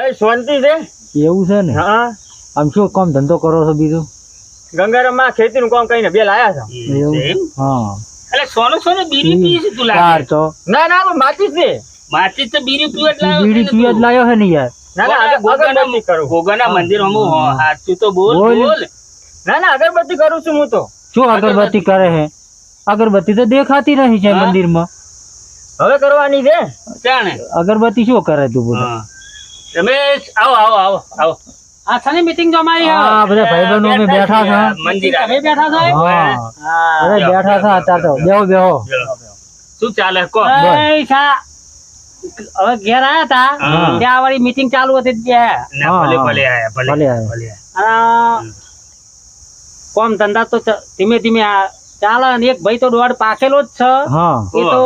ભાઈ શાંતિ છે? એવું છે ને? હા. આમ શું કામ ધંધો કરો છો બીજું? ગંગારામમાં ખેતીનું કામ કરીને બે લાયા છે. એવું હા. એટલે સોનું સોનું બીડી પી છે તું ચાર લાગે તો. ના ના આ માચીસ છે. માચી તો બીડી પીવા જ લાવ્યો બીડી પીવા જ લાયો છે ને યાર. ના ના અગરબત્તી કરું. ગોગાના મંદિર હમું હો, હાચું તો બોલ બોલ. ના ના અગરબત્તી કરું છું હું તો. શું અગરબત્તી કરે છે? અગરબત્તી તો દેખાતી રહી છે હા? મંદિરમાં. હવે કરવાની છે? અગરબત્તી શું કરે તું બોલો? હા. રમેશ આવો આવો આવો આવો. આ સની મીટિંગ જમાઈ હા બધા ભાઈબંધો અમે બેઠા છે. મંદિર તમે બેઠા છો? હા. અરે બેઠા છે અત્યારે તો. બેહો બેહો. શું ચાલે? કો. શા હવે ઘેર આયા તા? ત્યાં વાળી મીટિંગ ચાલુ હતી ત્યાં ભલે ભલે આયા ભલે ભલે આયા. અને કોમ ધંધા તો ધીમે ધીમે આ ચાલે અને એક ભાઈ તો દોડ પાકેલો જ છે. એ તો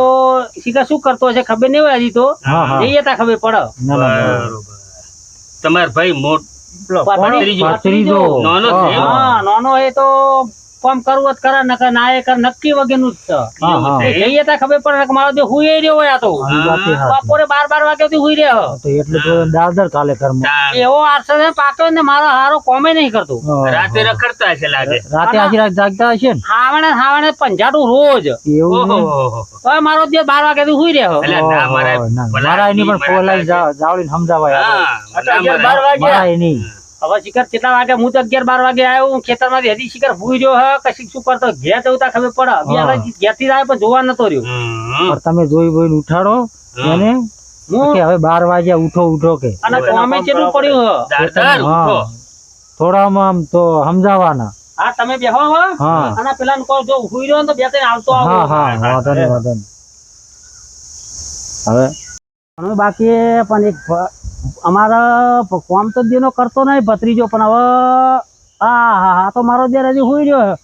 શીખા શું કરતો હશે ખબર નહીં હોય હજી તો. હા હા. જઈએ તા ખબર પડે. બરાબર. તમાર ભાઈ મોટ. નાનો નાનો એ તો કોમ કરવું જ કરે નકર ના એ કર નક્કી વગરનું જ છે. જઈએ તા ખબર પડે કે મારો જે હુઈ રહ્યો હોય આ તો. બપોરે બાર બાર વાગ્યા સુધી હુઈ રહ્યો તો એટલે તો દાદર કાલે કર્મ. એવો આરસર છે પાક્યો ને મારો હારો કોમે નહીં કરતો. રાતે રખડતા હશે લાગે. રાતે આજી રાત જાગતા હશે ને? હાવણે હાવણે પંજાટું રોજ. એવું ઓહો હવે મારો જે બાર વાગ્યા સુધી હુઈ રહ્યો એટલે ના ઓહો, મારા એની પણ ફોલાઈ જાવડીને સમજાવાય બાર. વાગ્યા. મારા એની. હવે શિખર કેટલા વાગે? હું તો અગિયાર બાર વાગે આવ્યો. હું ખેતરમાંથી હજી શિખર ભૂઈ રહ્યો હા. કશીક શું કરતો ઘેર જવું તા ખબર પડે. હા. આગળ ઘેરથી જ આવ્યો પણ જોવા નતો રહ્યો. પણ તમે જોઈ બોઈ ઉઠાડો. અને હું હવે બાર વાગ્યા ઉઠો ઉઠો કે. અને અમે કેટલું પડ્યું હે. થોડામાં આમ તો સમજાવવાના હા તમે બેહો હો. હા. અને પેલા કહો જો હુઈ રહ્યો ને તો બે ત્રણ આવતો હા આવો હા વાંધો નહીં વાંધો નહીં. હવે? બાકી પણ એક અમારા કોમ તો જેનો કરતો નહીં ભત્રીજો પણ હવે હા હા હા તો મારો જે હજી હોઈ રહ્યો.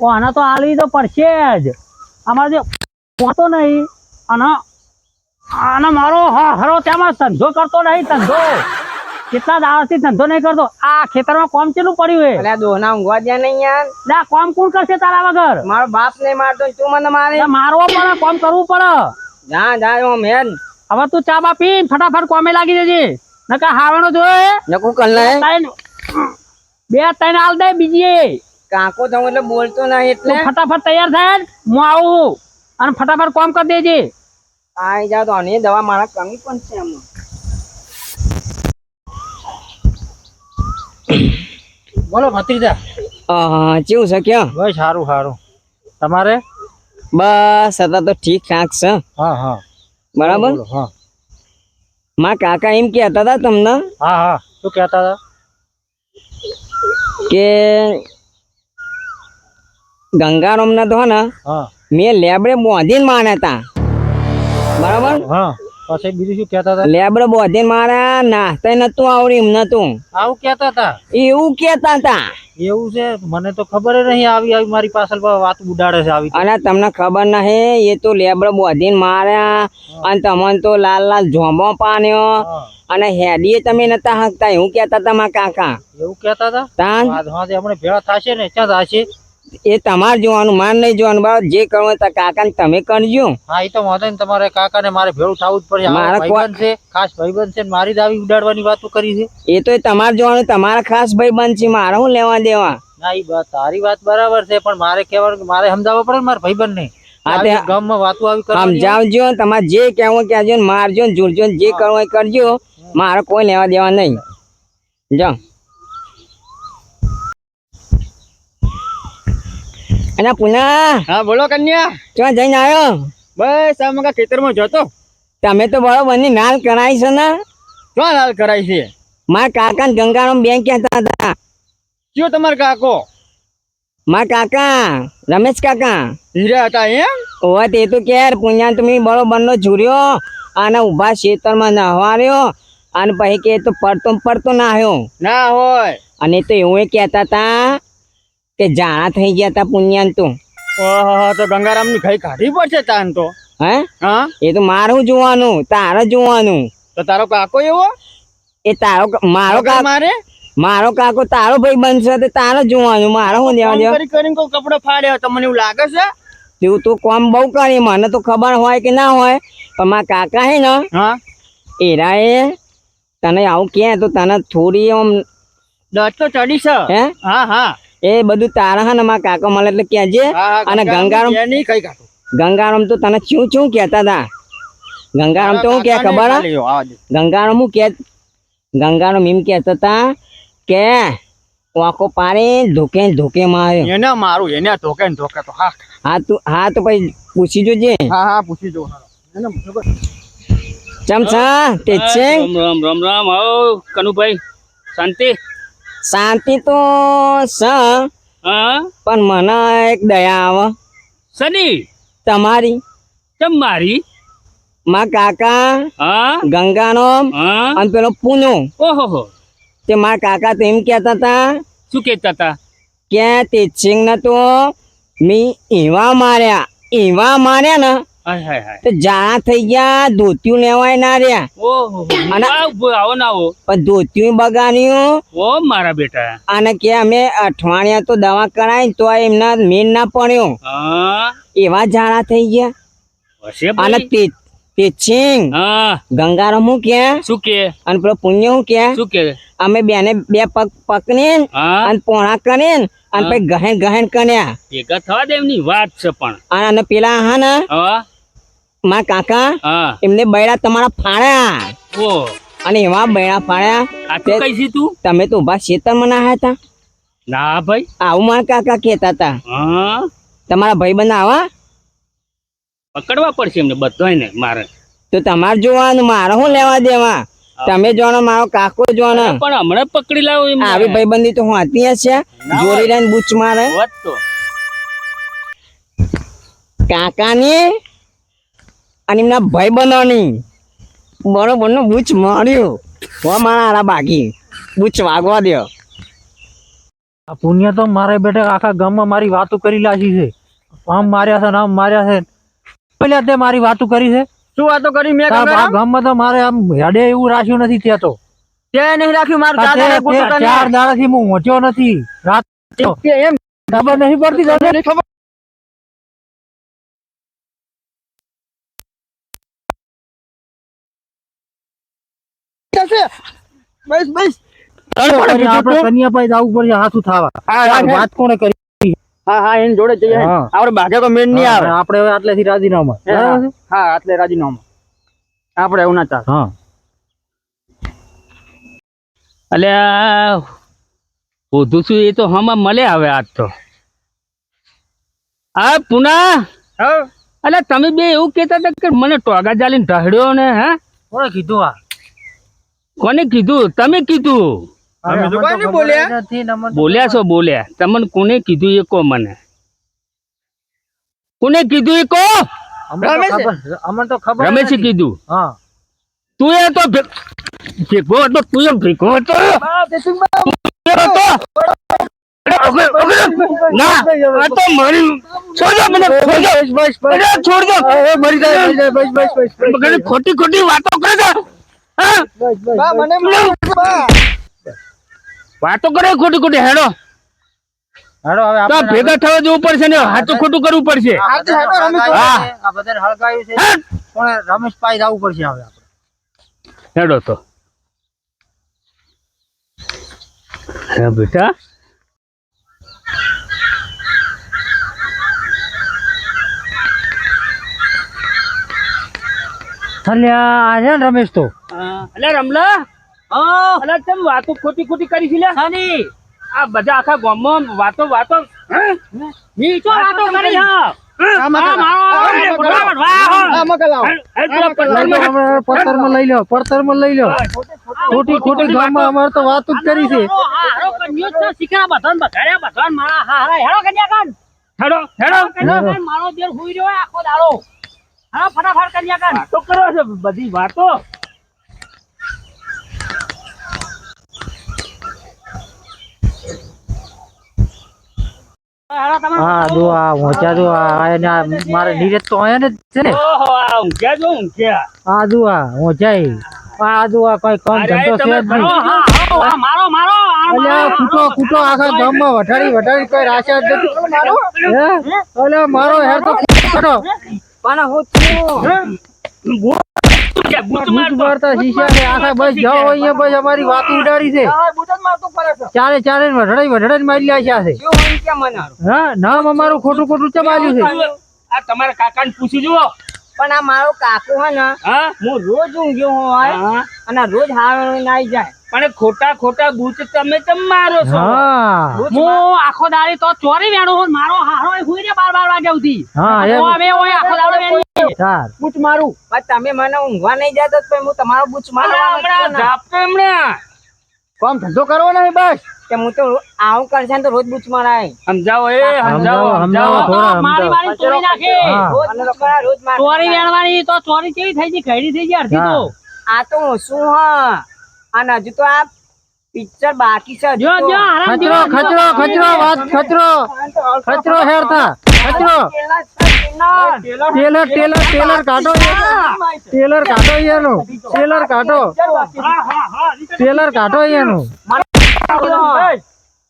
ઓ આને તો આલવી તો પડશે જ. અમારો જે પહોંચતો નહીં અને આને મારો હરો તેમાં ધંધો કરતો નહીં ધંધો. કેટલા દાડાથી ધંધો નહીં કરતો. આ ખેતરમાં કોમ ચેલું પડ્યું હે અલ્યા દોહના ઊંઘવા દે નહીં યાર. ના કોમ કોણ કરશે તારા વગર? મારો બાપ ને મારતો તું મને મારે? મારવો પડે કોમ કરવું પડે. જા જા મેન. હવે તું ચા બા પી ફટાફટ કોમે લાગી જજે. નકા હાવણો જોયે નકુ કર લે બે ત્રણ હાલ દે બીજી કાકો થઉં એટલે બોલતો નહીં એટલે. ફટાફટ તૈયાર થાય હું આવું અને ફટાફટ કોમ કરી દેજે. આઈ જા તો આની દવા મારા કમી પણ છે એમ. બોલો ભત્રીજા. હા કેવું છે ક્યાં? બસ સારું સારું તમારે? બસ અત્યારે તો ઠીક ઠાક છે. હા હા. બરાબર? હા. મારા કાકા એમ કહેતા હતા તમને? હા હા. શું કહેતા હતા? કે ગંગારામને તો ને મેં લેબડે બોંધીને માર્યા હતા બરાબર? હા. પછી બીજું શું કહેતા હતા? લેબડે બોંધીને માર્યા નાસ્તા નતું આવડ્યું એમ નતું આવું કહેતા હતા? એવું કહેતા હતા. એવું છે? મને તો ખબર નહીં આવી આવી મારી પાછળ વાત ઉડાડે છે આવી અને તમને ખબર નહીં એ તો લેબડે બોધીને માર્યા. અને તમને તો લાલ લાલ જોમો પાન્યો અને હેડીએ તમે નતા હાંકતા એવું કહેતા હતા મારા કાકા. એવું કહેતા હતા તાન? ભેળા થશે ને ક્યાં થશે? એ તમારે જોવાનું માર નહીં જોવાનું. બાબત જે કરવું તો કાકા ને તમે કરજો. હા એ તો વાંધો ને તમારે કાકાને મારે ભેળું થવું જ પડે. મારા ભાઈબંધ છે ખાસ ભાઈબંધ છે મારી દાવી ઉડાડવાની વાતો કરી છે. એ તો તમારે જોવાનું તમારા ખાસ ભાઈ છે મારે હું લેવા દેવા? ના એ વાત તારી વાત બરાબર છે પણ મારે કહેવાનું કે મારે સમજાવવા પડે ને મારા ભાઈબંધ ને ગામમાં વાતો આવી સમજાવજો તમારે જે કહેવું કહેજો ને મારજો ને જોડજો ને જે કરવું એ કરજો. મારે કોઈ લેવા દેવા નહીં. જાઓ. અને પુના હા બોલો કન્યા. ક્યાં જઈને આવ્યો? બસ આ મગા ખેતરમાં જતો. તમે તો બરોબર બની નાલ કરાઈ છે ને? ક્યાં નાલ કરાય છે? મારા કાકા ને ગંગારામ બેંક કહેતા હતા. કયો તમાર કાકો? મારા કાકા રમેશ કાકા. હીરા હતા એમ? ઓવા તે તો કે પુણ્યા તમે બરોબર નો ઝૂર્યો અને ઊભા ખેતરમાં નહવાર્યો અને પછી કે તો પડતો પડતો ના આવ્યો ના હોય. અને તો એવું એ કહેતા હતા કે જાણા થઈ ગયા તા પુણ્યાન તું? ઓહો તો ગંગારામની ખાઈ કાઢી પડશે તાન તો. હે? હા? એ તો મારું જોવાનું તારે જોવાનું. તો તારો કાકો એવો? એ તારો મારો કાકો મારે? મારો કાકો તારો ભાઈ બનશે તો તારે જોવાનું મારે હું દેવા દેવા કરી કરીને કોઈ કપડો ફાડ્યો તમને મને એવું લાગે છે? તું તો કોમ બહુ કરી મને તો ખબર હોય કે ના હોય પણ મારા કાકા હે ને હા? એરા એ તને આવું કે તો તને થોડી આમ દસ તો ચડી છે હે? હા હા. એ બધું તારા હે ને મારા કાકા મળે એટલે કહેજે. અને ગંગારામ નહીં. ગંગારામ તો તને શું શું કહેતા હતા? ગંગારામ તો હું કે ખબર. ગંગારામ હું કે ગંગારામ એમ કહેતા હતા કે વાંકો પારે ધોકે ધોકે માર્યો. એને મારું એને ધોકે ધોકે તો હા. હા તું હા તો પછી પૂછી જોજે. હા હા પૂછી જો એને પૂછો. ચમ છા? તે છે? રામ રામ રામ રામ. આવો કનુભાઈ શાંતિ? શાંતિ તો સ પણ મને એક દયા આવે. સની તમારી. કેમ મારી? માં કાકા ગંગાનો અને પેલો પૂનો. ઓહો તે મારા કાકા તો એમ કહેતા હતા શું કહેતા હતા? કે તે સિંગને તો મેં એવા માર્યા એવા માર્યા ને. જાણા થઈ ગયા ધોતિયું લેવાય ના રહ્યા. અને- આવો ના આવો. પણ ધોતિયું બગાડ્યું. ઓ મારા બેટા. અને કે અમે અઠવાડિયા તો દવા કરાય તો એમના મેન ના પડ્યો. એવા જાણા થઈ ગયા. અને તે તે સિંગ ગંગારામ હું કે? શું કે? અને પેલો પુણ્ય હું કે? શું કે? અમે બેને બે પગ પકડીને અને પોણા કરીને અને પછી ગહેન ગહેન કર્યા. ભેગા થવા દે એમની વાત છે પણ. અને પેલા હા ને હા મારા કાકા એમને બૈડા તમારા ફાળ્યા. ઓ. અને એવા બૈડા ફાળ્યા આ કઈ છી તું? તમે તો ઊભા ખેતરમાં ના હતા? ના ભાઈ. આવું મારા કાકા કહેતા હતા. તમારા ભાઈ બંધ આવા? પકડવા પડશે એમને બધાને મારે. તો તમારે જોવાનું મારે શું લેવા દેવા? તમે જોવાનો મારો કાકો જોવાનો. પણ હમણાં પકડી લાવો. આવી ભાઈબંધી તો હોતી હશે જોડી રહીને બૂચ મારે. કાકા ની કાકાની? અને એમના ભાઈબંધોની બરોબરનું બૂચ માર્યું. હો મારા હારા બાકી. બૂચ વાગવા દ્યો. આ પુણ્ય તો મારે બેટા આખા ગામમાં મારી વાતો કરી લાગી છે. આમ માર્યા છે આમ માર્યા છે. પેલા તે મારી વાતો કરી છે. શું વાતો કરી મેં આ આ ગામમાં તો મારે આમ હેડે એવું રાખ્યું નથી ત્યાં તો. તે નહીં રાખ્યું? મારું. ચાર દાડાથી હું મોટ્યો નથી. રાત એમ ખબર નહીં પડતી ખબર થશે. બસ બસ. પછી જવું પડશે હાથું થવા. હા, આ હા, વાત કોણે કરી? હા હા એની જોડે જઈએ. આપણે ભાગે તો મેળ નહીં આવે. આપણે હવે આટલેથી રાજીનામા. હા, બરાબર છે? હા આટલે રાજીનામું. આપણે એવું ના ચાલે. હા. અલ્યા હોધું છું એ તો હમણાં મળે આવે આજ તો. હા પુના? અલ્યા તમે બે એવું કહેતા હતા કે મને ટોગા ચાલીને ઢહડ્યો ને હે? કોણે કીધું આ? કોને કીધું તમે કીધું બોલ્યા. છો બોલ્યા તમને કોને કીધું એ કહો મને કોને કીધું એ કહો અમને તો ખબર રમેશે કીધું હા તું એ તો ભેગો હતો તું એમ ભેગો હતો ના તો મારી છોડો મને છોડો છોડો ખોટી ખોટી વાતો કરે વાતો કરે ખોટી ખોટી હેડો. હેડો હવે ભેગા થવા જવું પડશે ને હાથું ખોટું કરવું પડશે. હેડો. રમેશ પાઈ જવું પડશે હવે હેડો તો. બેટા. થલ્યા આ ને રમેશ તો? અલે રમલા? અલે તેમ વાતો ખોટી ખોટી કરી છે આ બધા આખા ગામમાં વાતો વાતો કરી હા લઈ લો પથ્થરમાં લઈ લો ખોટી ખોટી ગામમાં અમારે તો વાત જ કરી છે. હેડો હેડો વાતો કરો છે બધી વાતો હા જો આ મોચા જો આ મારે નીરજ તો આયા ને જ છે ને ઓહો આ ઊંઘ્યા જો આ જો આ મોચાઈ આ જો આ કોઈ કામ ધંધો છે અલ્યા કૂટો કૂટો આખા ગામમાં વટાડી વટાડી કોઈ રાશા જ નથી હે? અલ્યા મારો હેર તો કૂટો પણ હું છું કે બૂચ બૂચ મારતો. મારતા શીશા ને આખા બસ જાઓ અહીંયા બસ અમારી વાત ઉડાડી છે. ચારે ચારે વઢડાઈ વઢડાઈ મારી લ્યા છે. શું હોય કે મને હા નામ અમારું ખોટું ખોટું ચમાલ્યું છે? આ તમારા કાકાને પૂછી જુઓ. પણ આ મારો કાકુ હે ને હું? રોજ ઊંઘ્યો હોય અને રોજ હાર નાઈ જાય. પણ ખોટા ખોટા બૂચ તમે ચમ મારો છો? હા. હું આખો દાડી તો ચોરી વેણું મારો હારો સુધી હા એમ. અમે ઓય આખો દાડો ચાર બૂચ મારું. પણ તમે મને ઊંઘવા નહીં જતો તો હું તમારો બૂચ હમણાં. ઝાપટો હમણાં. ધંધો કરવો નહીં બસ. કે હું તો આવું કરશે તો રોજ બૂચ મારાય. સમજાવો એ સમજાવો સમજાવો મારી મારી તોડી નાખે. રોજ માર ચોરી વેણવાની તો ચોરી કેવી થઈ ગઈ? ઘડી થઈ ગઈ અડધી તો. આ તો શું હ? અને હજુ તો આ પિક્ચર બાકી છે જો જો આરામ ખચરો ખચરો ખચરો વાત ખચરો ખચરો હેરતા ખચરો ટેલર ટેલર ટેલર કાઢો ટેલર કાઢો અહીંયાનું ટેલર કાઢો. ટેલર કાઢો અહીંયાનું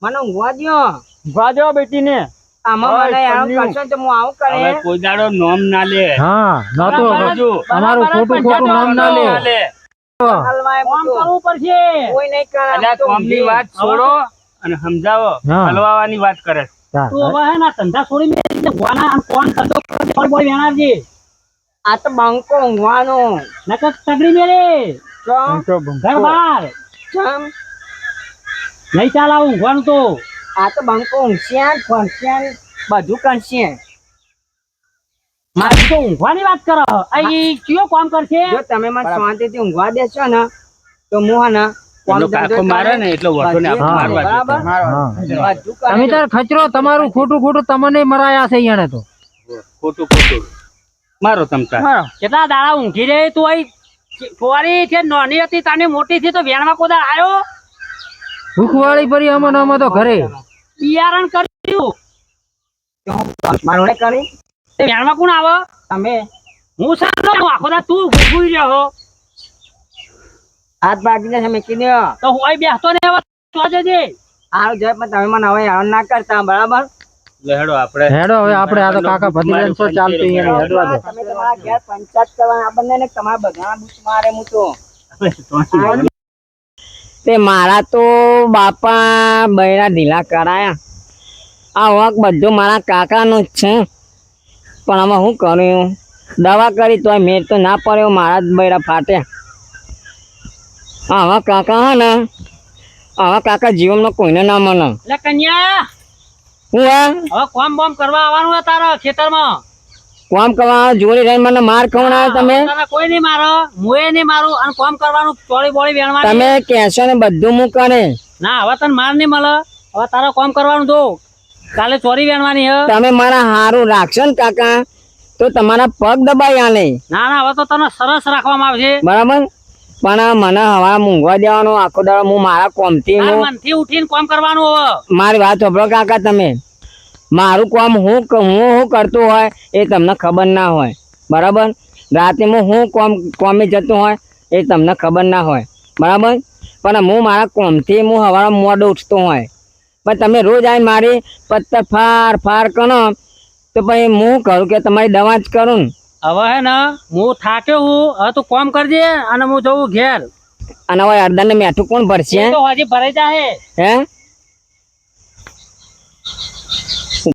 મને ઊંઘવા દો ઊંઘવા દો બેટી ને આમાં મને આવું કરશો ને તો હું આવું હવે કરે કોઈ દાડો નોમ ના લે. હા નતો સમજો. અમારું ખોટું ખોટું નામ ના લે. ના લે હલવાય કામ બધું. કરવું પડશે. કોઈ નહીં કરે એટલે આ હું તો કોમની ઊંઘી. વાત છોડો અને સમજાવો. હલવાની હલવાવાની વાત કરે. તું હવે હે ને ધંધા છોડી મેલી દે. આમ કોણ ધંધો કરે બોય વેણાવજે. આ તો બંકો ઊંઘવાનો. નકર તગડી મેલે. ચમ. તો બંકો. ઘર બહાર ચમ. નહીં ચાલ આવું ઊંઘવાનું તો. આ તો બંકો ઊંઘશ્યાન ફરશ્યાન બધું કરશે મારી તો ઊંઘવાની વાત કરો. અહીં કયો કામ કરશે? જો તમે મને શાંતિથી ઊંઘવા દેશો ને તો હે ને તમે તાર ખચરો તમારું ખોટું ખોટું તમને મરાયા છે અહીંયા તો. ખોટું ખોટું. મારો તમતા કેટલા દાડા ઊંઘી રહે તું અહીં? ફુવારી છે નાની હતી તાની મોટી થી તો વેણમાં કોદા આવ્યો ભૂખવાળી પરી અમન અમ તો ઘરે. બિયારણ કર્યું મારે કરી તે વેણમાં કોણ આવે? તમે. હું સાંભળો હું આખો દા તું ભૂઈ રહ્યો હો. હાથ ભાગીને મેકી કીધું તો હું અહીં બેસતો ને તો જજે હારું જાય પણ તમે મને હવે હેરાન ના કરતા બરાબર? લેહડો આપણે. હેડો હવે આપણે આ તો કાકા ભદ્રેન સો ચાલતી અહીંયા હેડવા દે. તમે તમારા ઘેર પંચાયત કરવા આપણને ને તમારા બધા બુચ મારે હું તો તે મારા તો બાપા બૈરા ઢીલા કરાયા. આ વાંક બધું મારા કાકાનું જ છે. પણ આમાં શું કર્યું દવા કરી તોય મેર તો ના પડ્યો મારા જ બૈરા ફાટ્યા. આવા કાકા હા ને આવા કાકા જીવનમાં કોઈને ના મને. એટલે કન્યા હું હે? હવે કોમ બોમ કરવા આવવાનું હે તારે ખેતરમાં? કામ કરવા જોડી રહીને મને માર ખવડાવે તમે? કોઈ નહીં મારો મુએ નહીં મારું અને કોમ કરવાનું ચોળી બોળી વેણવા તમે કહેશો ને બધું હું કરે. ના હવે તને માર નહીં મળે. હવે તારો કોમ કરવાનું જો. કાલે ચોરી વેણવાની હે. તમે મારા હારું રાખશો ને કાકા તો તમારા પગ દબાઈ આલે. ના ના હવે તો તને સરસ રાખવામાં આવશે. બરાબર? પણ મને હવા મૂંઘવા દેવાનો આખો દાડો હું મારા કોમથી મનથી ઉઠીને કોમ કરવાનું મારી વાત સાંભળો કાકા તમે. મારું કોમ હું હું હું કરતો હોય એ તમને ખબર ના હોય. બરાબર? રાતે હું હું કોમ કોમે જતો હોય એ તમને ખબર ના હોય. બરાબર? પણ હું મારા કોમથી હું હવારે મોડો ઉઠતો હોય. પણ તમે રોજ આવીને મારી પત્તર ફાર ફાર કરો તો પછી હું કરું કે તમારી દવા જ કરું ને? હવે હે ને હું થાક્યો હું હવે તું કોમ કરજે અને હું જવું ઘેર. અને હવે અડધા ને મેઠું કોણ ભરશે? તો હજી ભરાઈ જાય હે?